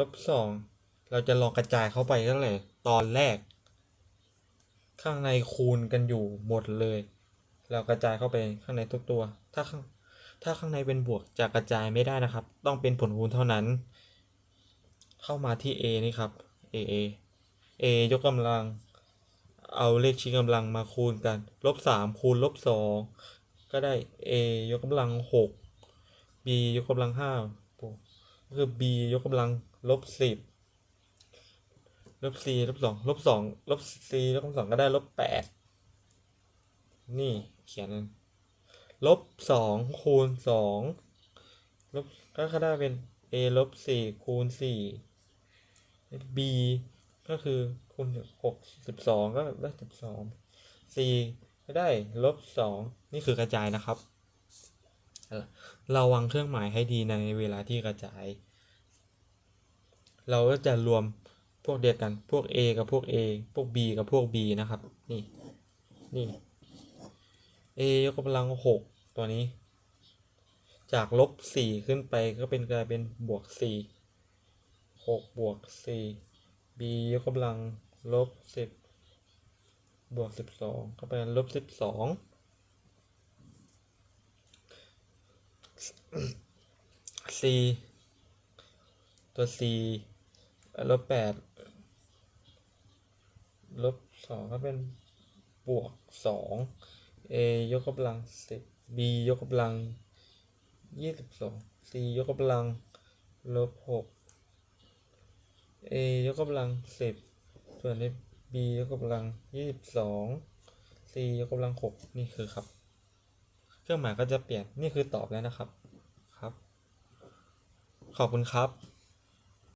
ลบสองเราจะลองกระจายเข้าไปก็เลยตอนแรก ข้างในคูณกันอยู่หมดเลย เรากระจายเข้าไปข้างในทุกตัว ถ้าข้างถ้าข้างในเป็นบวกจะกระจายไม่ได้นะครับ ต้องเป็นผลคูณเท่านั้น เข้ามาที่ a นี่ครับ a a a ยกกำลัง เอาเลขชี้กำลังมาคูณกันลบสามคูณลบสองก็ได้ a ยกกำลังหก b ยกกำลังห้าก็คือ b ยกกำลัง ลบสิบลบ c ลบสองลบสองลบ c ลบสองก็ได้ลบแปดนี่เขียนลบสองคูณสองลบก็ได้เป็น a ลบสี่คูณสี่ b ก็คือคูณหกสิบสองก็ได้สิบสอง c ก็ได้ลบสองนี่คือกระจายนะครับราวางเครื่องหมายให้ดีในเวลาที่กระจาย เราก็จะรวมพวกเดียวกันพวก a กับพวก a พวก b กับพวก b นะครับ นี่ นี่ a ยกกำลังหกตัวนี้ จากลบสี่ขึ้นไปก็เป็นกลายเป็นบวกสี่หกบวกสี่ b ยกกำลังลบสิบบวกสิบสองก็เป็นลบสิบสอง c ตัว c ลบแปดลบสองก็เป็นบวกสอง a ยกกำลังสิบ b ยกกำลังยี่สิบสอง c ยกกำลังลบหก a ยกกำลังสิบส่วนนี้ b ยกกำลังยี่สิบสอง c ยกกำลังหกนี่คือครับ เครื่องหมายก็จะเปลี่ยนนี่คือตอบแล้วนะครับครับ ขอบคุณครับ